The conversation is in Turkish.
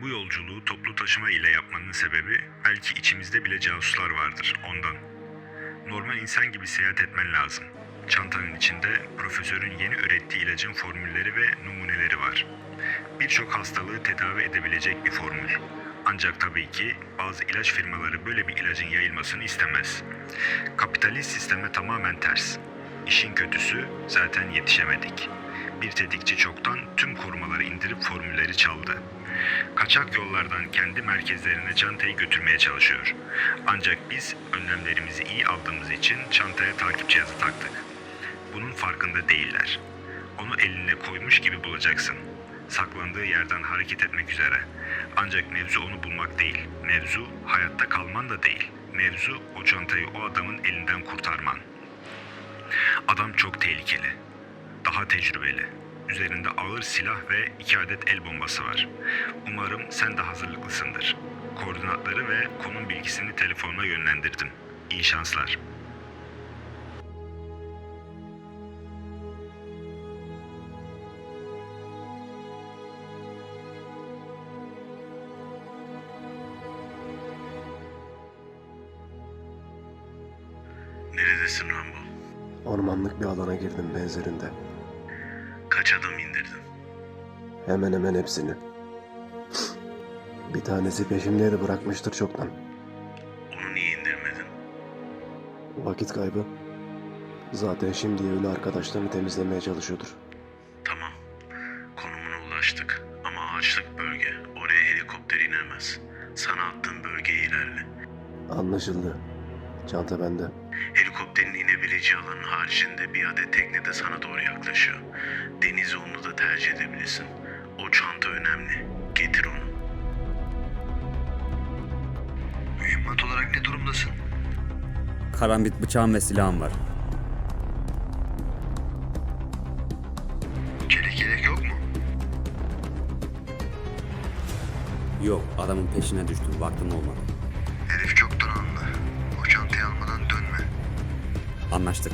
Bu yolculuğu toplu taşıma ile yapmanın sebebi belki içimizde bile casuslar vardır ondan. Normal insan gibi seyahat etmen lazım. Çantanın içinde profesörün yeni ürettiği ilacın formülleri ve numuneleri var. Birçok hastalığı tedavi edebilecek bir formül. Ancak tabii ki bazı ilaç firmaları böyle bir ilacın yayılmasını istemez. Kapitalist sisteme tamamen ters. İşin kötüsü zaten yetişemedik. Bir tetikçi çoktan tüm korumaları indirip formülleri çaldı. Kaçak yollardan kendi merkezlerine çantayı götürmeye çalışıyor. Ancak biz önlemlerimizi iyi aldığımız için çantaya takip cihazı taktık. Bunun farkında değiller. Onu eline koymuş gibi bulacaksın. Saklandığı yerden hareket etmek üzere. Ancak mevzu onu bulmak değil. Mevzu hayatta kalman da değil. Mevzu o çantayı o adamın elinden kurtarman. Adam çok tehlikeli. Daha tecrübeli. Üzerinde ağır silah ve iki adet el bombası var. Umarım sen de hazırlıklısındır. Koordinatları ve konum bilgisini telefonuna yönlendirdim. İyi şanslar. Neredesin Rambo? Ormanlık bir alana girdim benzerinde. Kaç adam indirdin? Hemen hemen hepsini. Bir tanesi peşimdeydi bırakmıştır çoktan. Onu niye indirmedin? Vakit kaybı. Zaten şimdi ölü arkadaşlarını temizlemeye çalışıyordur. Tamam. Konumuna ulaştık. Ama ağaçlık bölge. Oraya helikopter inemez. Sana attığım bölgeye ilerle. Anlaşıldı. Çanta bende. Helikopterin inebileceği alanın haricinde bir adet tekne de sana doğru yaklaşıyor. Deniz yolunu da tercih edebilirsin. O çanta önemli. Getir onu. Mühimmat olarak ne durumdasın? Karambit bıçağım ve silahım var. Çelik yelek yok mu? Yok, adamın peşine düştüm. Vaktim olmadı. Herif çok Anlaştık.